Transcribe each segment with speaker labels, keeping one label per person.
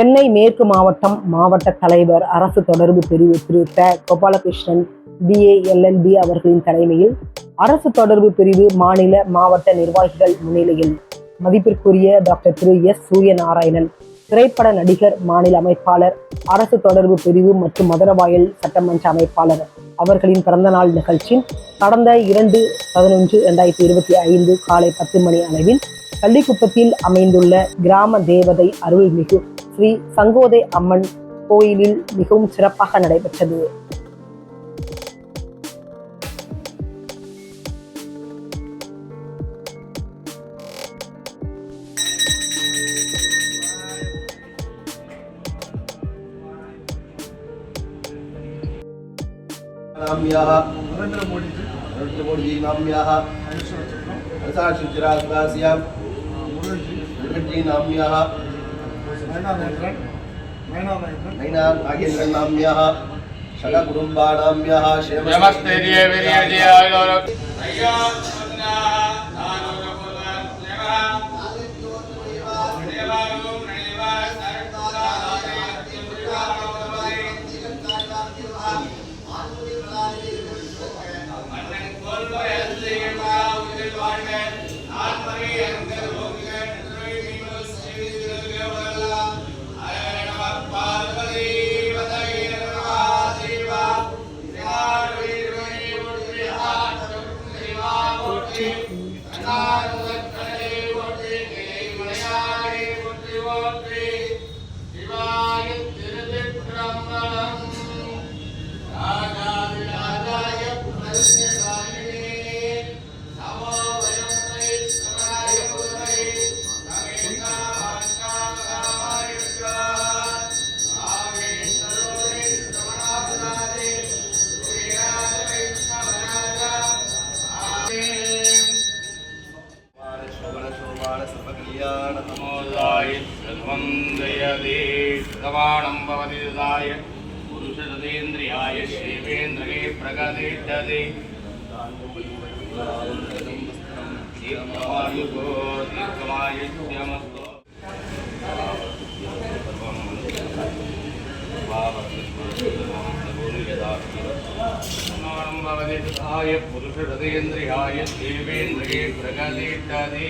Speaker 1: சென்னை மேற்கு மாவட்டம் மாவட்ட தலைவர் அரசு தொடர்பு பிரிவு திரு த கோபாலகிருஷ்ணன் பிஏஎல்எல்பி அவர்களின் தலைமையில் அரசு தொடர்பு பிரிவு மாநில மாவட்ட நிர்வாகிகள் முன்னிலையில் மதிப்பிற்குரிய டாக்டர் திரு எஸ் சூரியநாராயணன் திரைப்பட நடிகர் மாநில அமைப்பாளர் அரசு தொடர்பு பிரிவு மற்றும் மதுரவாயல் சட்டமன்ற அமைப்பாளர் அவர்களின் பிறந்தநாள் நிகழ்ச்சி கடந்த இரண்டு பதினொன்று இரண்டாயிரத்தி இருபத்தி ஐந்து காலை பத்து மணி அளவில் கள்ளிக்குப்பத்தில் அமைந்துள்ள கிராம தேவதை அருள்மிகு ஸ்ரீ சங்கோதை அம்மன் கோயிலில் மிகவும் சிறப்பாக நடைபெற்றது
Speaker 2: नाम्याः
Speaker 3: नरेंद्र मोदी जी
Speaker 2: नरेंद्र मोदी जी नाम्याः हर्षाशुचिरास्तास्यां
Speaker 3: मुरली जी
Speaker 2: वेंकट जी नाम्याः
Speaker 4: நைனாநாயகன்நாமியாக சக குடும்பானாமியாக சேமஸ்தேரிய
Speaker 2: வெரியஜி ஆயுளோரம்
Speaker 4: ஐயா Shantri Shiva प्रमाणं भवति ददाय पुरुषरतेन्द्रियाय शिवेन्द्रगे प्रगदिष्टदे दीर्घमायुको दीर्घमायुष्यमस्तु प्रमाणं भवति ददाय पुरुषरतेन्द्रियाय शिवेन्द्रगे प्रगदिष्टदे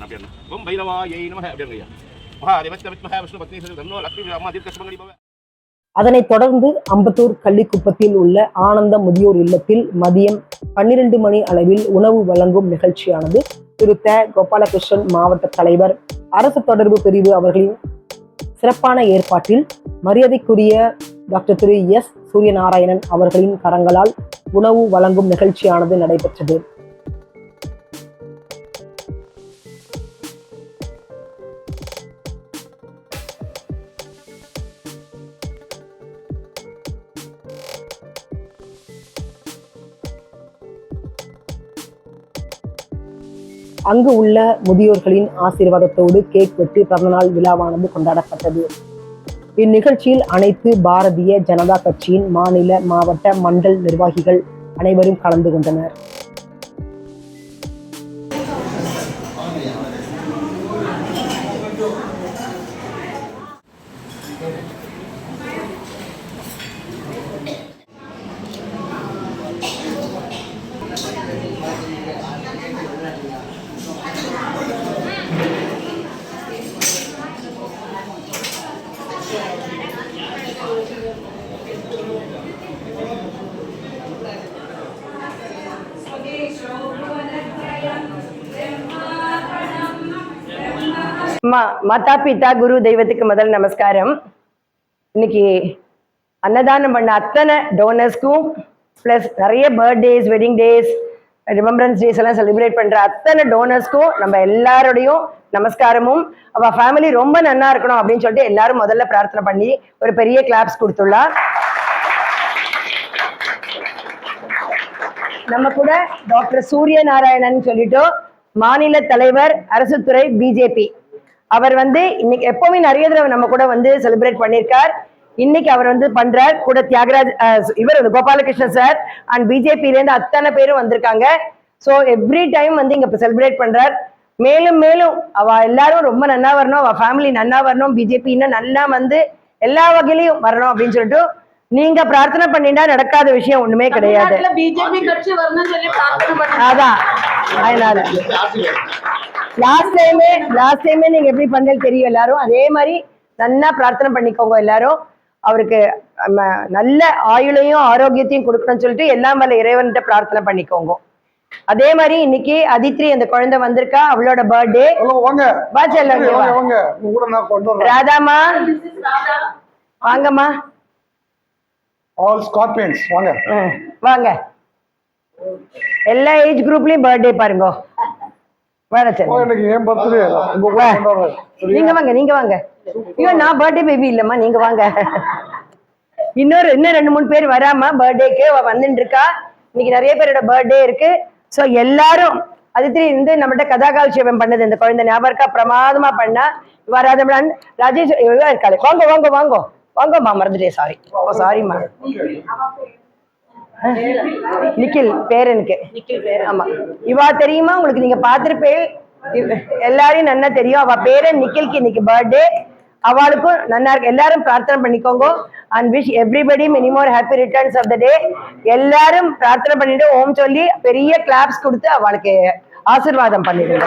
Speaker 4: நமோ ஓம் பைரவாயை நமக ஐயா விஷ்ணு பத்னி தன்னோ லக்ஷ்மி அம்மா பவ
Speaker 1: அதனைத் தொடர்ந்து அம்பத்தூர் கள்ளிக்குப்பத்தில் உள்ள ஆனந்த முதியோர் இல்லத்தில் மதியம் பன்னிரண்டு மணி அளவில் உணவு வழங்கும் நிகழ்ச்சியானது திரு த. கோபாலகிருஷ்ணன் மாவட்ட தலைவர் அரசு தொடர்பு பிரிவு அவர்களின் சிறப்பான ஏற்பாட்டில் மரியாதைக்குரிய டாக்டர் திரு எஸ். சூரியநாராயணன் அவர்களின் கரங்களால் உணவு வழங்கும் நிகழ்ச்சியானது நடைபெற்றது. அங்கு உள்ள முதியோர்களின் ஆசீர்வாதத்தோடு கேக் வெட்டி பிறந்தநாள் விழாவானது கொண்டாடப்பட்டது. இந்நிகழ்ச்சியில் அனைத்து பாரதிய ஜனதா கட்சியின் மாநில மாவட்ட மண்டல் நிர்வாகிகள் அனைவரும் கலந்து கொண்டனர்.
Speaker 5: அம்மா மாதா பிதா குரு தெய்வத்துக்கு முதல் நமஸ்காரம். இன்னைக்கு அன்னதானம் பண்ண அத்தனை டோனர்ஸ்க்கும் ப்ளஸ் நிறைய birthdays wedding days remembrance days எல்லாம் செலிப்ரேட் பண்ற அத்தனை டோனர்ஸ்க்கும் நம்ம எல்லாரோடையும் நமஸ்காரமும். அவ ஃபேமிலி ரொம்ப நன்னா இருக்கணும் அப்படின்னு சொல்லிட்டு எல்லாரும் முதல்ல பிரார்த்தனை பண்ணி ஒரு பெரிய கிளாப்ஸ் கொடுத்துள்ளா நம்ம கூட டாக்டர் சூரிய நாராயணன் சொல்லிட்டு மாநில தலைவர் அரசு துறை பிஜேபி அவர் வந்து இன்னைக்கு எப்பவுமே நிறைய தடவை நம்ம கூட வந்து செலிப்ரேட் பண்ணியிருக்கார். இன்னைக்கு அவர் வந்து பண்றார். கூட தியாகராஜ் அஹ், இவர் வந்து கோபாலகிருஷ்ணன் சார் அண்ட் பிஜேபியில இருந்து அத்தனை பேரும் வந்திருக்காங்க. ஸோ எவ்ரி டைம் வந்து இங்க செலிப்ரேட் பண்றார். மேலும் மேலும் அவ எல்லாரும் ரொம்ப நன்னா வரணும். அவ ஃபேமிலி நன்னா வரணும். பிஜேபி இன்னும் நல்லா வந்து எல்லா வகையிலையும் வரணும் அப்படின்னு சொல்லிட்டு நீங்க பிரார்த்தனை பண்ணிட்டா நடக்காத விஷயம் ஒண்ணுமே கிடையாது.
Speaker 6: பிஜேபி கட்சி வரணும்னு சொல்லி பிரார்த்தனை பண்ணி
Speaker 5: அதான். அதனால. லாஸ்ட் டைமே லாஸ்ட் டைமே நீங்க எப்படி பண்ணது தெரியும் எல்லாரும்? அதே மாதிரி நல்லா பிரார்த்தனை பண்ணிக்கோங்க எல்லாரும். அவருக்கு நல்ல ஆயுளையும் ஆரோக்கியத்தையும் கொடுக்கணும்னு சொல்லிட்டு எல்லாம் வல்ல இறைவன்கிட்ட பிரார்த்தனை பண்ணிக்கோங்க. அதே மாதிரி இன்னைக்கு அதித்ரி அந்த குழந்தை வந்திருக்கா அவளோட பர்த்டே ராதாமா வாங்கம்மா.
Speaker 3: ஆல் ஸ்கார்பியன்ஸ் வாங்க.
Speaker 5: வாங்க. எல்லா ஏஜ் குரூப்லயும் பர்த்டே பாருங்க.
Speaker 3: எனக்கு ஏன் பர்த்டே உங்க கூட?
Speaker 5: நீங்க வாங்க நீங்க வாங்க. ஐயோ நான் பர்த்டே பேபி இல்லம்மா நீங்க வாங்க. இன்னொரு இன்னும் ரெண்டு மூணு பேர் வராம பர்த்டேக்கு வந்துட்டு இருக்கா இன்னைக்கு நிறைய பேரோட பர்த்டே இருக்கு. சோ எல்லாரும் அதித்திரி இருந்து நம்மகிட்ட கதாகாலட்சேபம் பண்ணது. இந்த குழந்தை ஞாபகம் இருக்கா? பிரமாதமா பண்ணா. வராத ராஜேஷ் இருக்காளே. வாங்க வாங்க வாங்க. வாங்கம்மா மறந்துட்டேன் சாரி சாரிம்மா நிக்கில் பேரனுக்கு ஆமா. இவா தெரியுமா? உங்களுக்கு நீங்க பார்த்திருப்பேள் இவ- எல்லாரையும் நன்னா தெரியும். அவ பேரன் நிக்கில்க்கு இன்னைக்கு பர்த்டே அவளுக்கும் நன்னா இருக்கு. எல்லாரும் பிரார்த்தனை பண்ணிக்கோங்க. And wish everybody many more happy returns of the day எல்லாரும் பிரார்த்தனை பண்ணிட்டு ஓம் சொல்லி பெரிய கிளாப்ஸ் கொடுத்து அவளுக்கு ஆசீர்வாதம் பண்ணிடுங்க.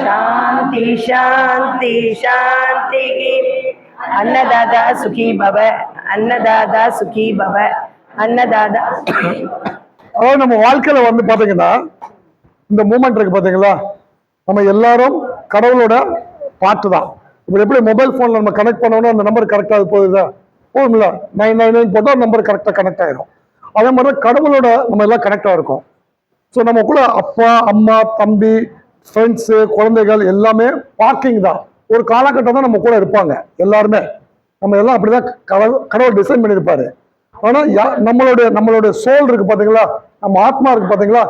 Speaker 5: சாந்தி சாந்தி சாந்தி அன்னதாதா சுகி பவ அன்னதாதா சுகி பவ அன்னதாதா
Speaker 3: அதாவது நம்ம வாழ்க்கையில வந்து பாத்தீங்கன்னா இந்த மூமெண்ட் இருக்கு பாத்தீங்களா? நம்ம எல்லாரும் கடவுளோட பாட்டு தான். இப்போ எப்படி மொபைல் ஃபோனில் நம்ம கனெக்ட் பண்ணோம்னா அந்த நம்பர் கரெக்டாக போகுதா போதுங்களா நைன் நைன் நைன் போட்டால் நம்பர் கரெக்டாக கனெக்ட் ஆயிரும். அதே மாதிரி தான் கடவுளோட நம்ம எல்லாம் கனெக்டாக இருக்கும். ஸோ நம்ம கூட அப்பா அம்மா தம்பி ஃப்ரெண்ட்ஸு குழந்தைகள் எல்லாமே பார்க்கிங் தான். ஒரு காலகட்டம் தான் நம்ம கூட இருப்பாங்க எல்லாருமே. நம்ம எல்லாம் அப்படிதான் கடவுள் கடவுள் டிசைன் பண்ணியிருப்பாரு. ஆனால் யா- நம்மளுடைய நம்மளுடைய சோல் இருக்கு பார்த்தீங்களா நம்ம ஆத்மா இருக்கு பார்த்தீங்களா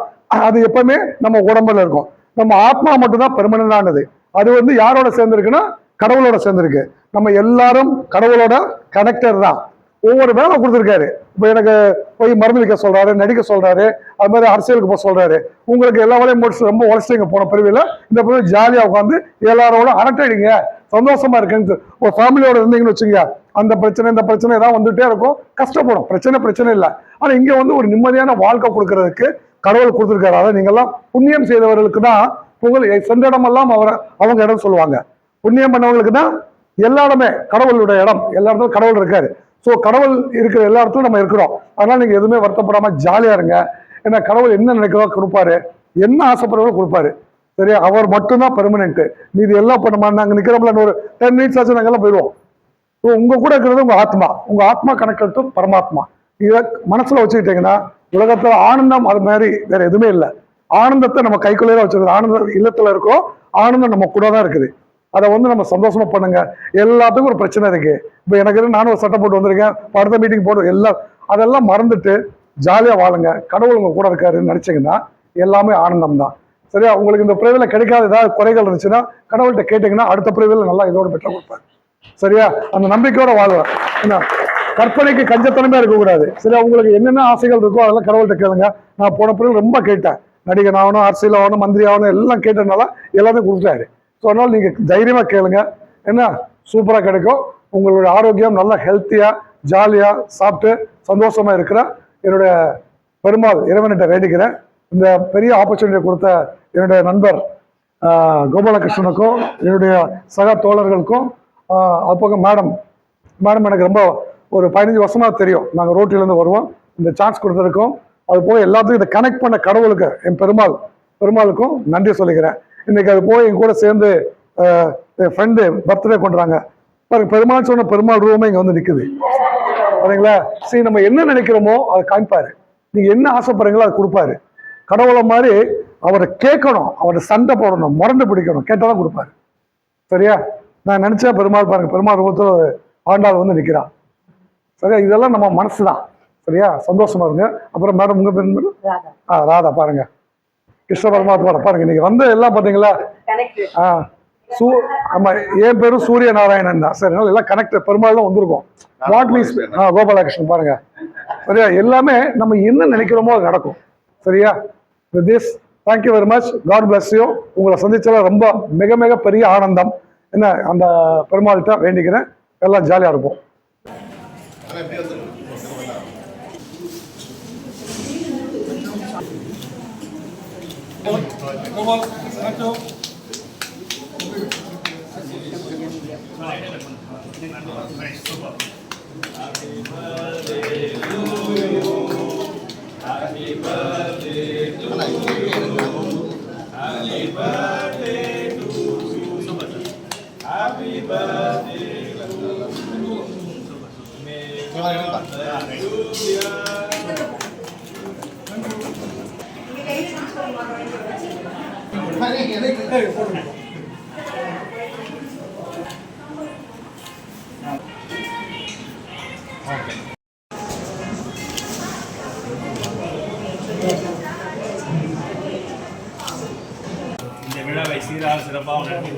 Speaker 3: அது எப்பவுமே நம்ம உடம்புல இருக்கும். நம்ம ஆத்மா மட்டும்தான் பெர்மனண்டானது அது வந்து யாரோட சேர்ந்துருக்குன்னா கடவுளோட சேர்ந்துருக்கு. நம்ம எல்லாரும் கடவுளோட கனெக்டர் தான். ஒவ்வொரு வேலை கொடுத்துருக்காரு. இப்போ எனக்கு போய் மருந்து வைக்க சொல்கிறாரு நடிக்க சொல்கிறாரு அது மாதிரி அரசியலுக்கு போக சொல்கிறாரு உங்களுக்கு எல்லா வேலையும் முடிச்சு ரொம்ப உழைச்சிங்க போன பிரிவில். இந்த பிரிவு ஜாலியாக உட்காந்து எல்லாரோட அரட்டடிங்க சந்தோஷமாக இருக்குன்னு ஒரு ஃபேமிலியோட இருந்தீங்கன்னு வச்சுங்க அந்த பிரச்சனை இந்த பிரச்சனை ஏதாவது வந்துகிட்டே இருக்கும். கஷ்டப்படும். பிரச்சனை பிரச்சனை இல்லை. ஆனால் இங்கே வந்து ஒரு நிம்மதியான வாழ்க்கை கொடுக்கறதுக்கு கடவுள் கொடுத்துருக்காரு. அதை நீங்கள்லாம் புண்ணியம் செய்தவர்களுக்கு தான் புகழ். சென்ற இடமெல்லாம் அவரை அவங்க இடம் சொல்லுவாங்க. புண்ணியம் பண்ணவங்களுக்கு தான் எல்லா இடமே கடவுளுடைய இடம் எல்லா இடத்துலும் கடவுள் இருக்காரு. ஸோ கடவுள் இருக்கிற எல்லா இடத்துலும் நம்ம இருக்கிறோம். அதனால் நீங்கள் எதுவுமே வருத்தப்படாமல் ஜாலியாக இருங்க. ஏன்னா கடவுள் என்ன நினைக்கிறதோ கொடுப்பாரு. என்ன ஆசைப்படுறதோ கொடுப்பாரு. சரியா? அவர் மட்டும்தான் பெர்மனென்ட்டு மீதி எல்லாம் பண்ண நாங்க நாங்கள் இன்னும் ஒரு டென் மினிட்ஸ் ஆச்சு நாங்கள்லாம் போயிடுவோம். ஸோ உங்கள் கூட இருக்கிறது உங்கள் ஆத்மா. உங்கள் ஆத்மா கணக்கெடுத்தும் பரமாத்மா. இதை மனசில் வச்சுக்கிட்டீங்கன்னா உலகத்தில் ஆனந்தம் அது மாதிரி வேறு எதுவுமே இல்லை. ஆனந்தத்தை நம்ம கைக்குள்ளே தான் ஆனந்தம் இல்லத்தில் இருக்கோம் ஆனந்தம் நம்ம கூட தான் இருக்குது. அதை வந்து நம்ம சந்தோஷமா பண்ணுங்க. எல்லாத்துக்கும் ஒரு பிரச்சனை இருக்கு. இப்போ எனக்கு நானும் ஒரு சட்டை போட்டு வந்திருக்கேன். இப்ப அடுத்த மீட்டிங் போட்டு எல்லாம் அதெல்லாம் மறந்துட்டு ஜாலியாக வாழுங்க. கடவுள் உங்க கூட இருக்காருன்னு நினச்சிங்கன்னா எல்லாமே ஆனந்தம் தான். சரியா? உங்களுக்கு இந்த பிரிவில் கிடைக்காத ஏதாவது குறைகள் இருந்துச்சுன்னா கடவுள்கிட்ட கேட்டிங்கன்னா அடுத்த பிரிவில் நல்லா இதோட பெற்ற கொடுப்பாரு. சரியா? அந்த நம்பிக்கையோட வாழ்வேன் என்ன கற்பனைக்கு கஞ்சத்தனமே இருக்கக்கூடாது. சரியா? உங்களுக்கு என்னென்ன ஆசைகள் இருக்கோ அதெல்லாம் கடவுள்கிட்ட கேளுங்க. நான் போன பிறகு ரொம்ப கேட்டேன். நடிகன் ஆகணும் அரசியல் ஆகணும் மந்திரி ஆகணும் எல்லாம் கேட்டதுனால எல்லாமே கொடுத்தாரு ஸோ அதனால நீங்கள் தைரியமாக கேளுங்க. என்ன? சூப்பராக கிடைக்கும். உங்களுடைய ஆரோக்கியம் நல்லா ஹெல்த்தியாக ஜாலியாக சாப்பிட்டு சந்தோஷமாக இருக்கிற என்னுடைய பெருமாள் இறைவன்கிட்ட வேண்டிக்கிறேன். இந்த பெரிய ஆப்பர்ச்சுனிட்டி கொடுத்த என்னுடைய நண்பர் கோபாலகிருஷ்ணனுக்கும் என்னுடைய சக தோழர்களுக்கும் அப்போ மேடம் மேடம் எனக்கு ரொம்ப ஒரு பதினஞ்சு வருஷமாக தெரியும். நாங்கள் ரோட்டிலேருந்து வருவோம். இந்த சான்ஸ் கொடுத்துருக்கோம் அது போக எல்லாத்துக்கும் இதை கனெக்ட் பண்ண கடவுளுக்கு என் பெருமாள் பெருமாளுக்கும் நன்றி சொல்லிக்கிறேன். இன்னைக்கு அது போய் என் கூட சேர்ந்து ஃப்ரெண்டு பர்த்டே கொண்டுறாங்க பாருங்க பெருமாள் சொன்ன பெருமாள் ரூபமே இங்கே வந்து நிற்குது சரிங்களா சரி நம்ம என்ன நினைக்கிறோமோ அதை காமிப்பாரு நீங்க என்ன ஆசைப்படுறீங்களோ அதை கொடுப்பாரு. கடவுளை மாதிரி அவரை கேட்கணும் அவரை சண்டை போடணும் முரண்டு பிடிக்கணும் கேட்டாதான் கொடுப்பாரு. சரியா? நான் நினைச்சேன் பெருமாள் பாருங்க பெருமாள் ரூபத்தில் ஆண்டாள் வந்து நிற்கிறான் சரியா? இதெல்லாம் நம்ம மனசு தான் சரியா? சந்தோஷமா இருங்க. அப்புறம் மேடம் உங்க பேர் ஆ ராதா பாருங்க. கிருஷ்ண பரமாத்மா பாருங்க இன்னைக்கு வந்து எல்லாம் பாத்தீங்களா? ஆ சூ ஆமா என் பேரும் சூரிய நாராயணன் தான். சரி எல்லாம் கனெக்ட் பெருமாள் தான் வந்திருக்கோம். வாட் மீன்ஸ் ஆ கோபாலகிருஷ்ணன் பாருங்க. சரியா? எல்லாமே நம்ம என்ன நினைக்கிறோமோ அது நடக்கும். சரியா? With this thank you very much God bless you உங்களை சந்திச்சல ரொம்ப மிக மிக பெரிய ஆனந்தம். என்ன அந்த பெருமாள்கிட்ட வேண்டிக்கிறேன். எல்லாம் ஜாலியாக இருப்போம். Und nochmal, Achtung.
Speaker 7: இந்த விழாவை சீராக சிறப்பாக நடத்தி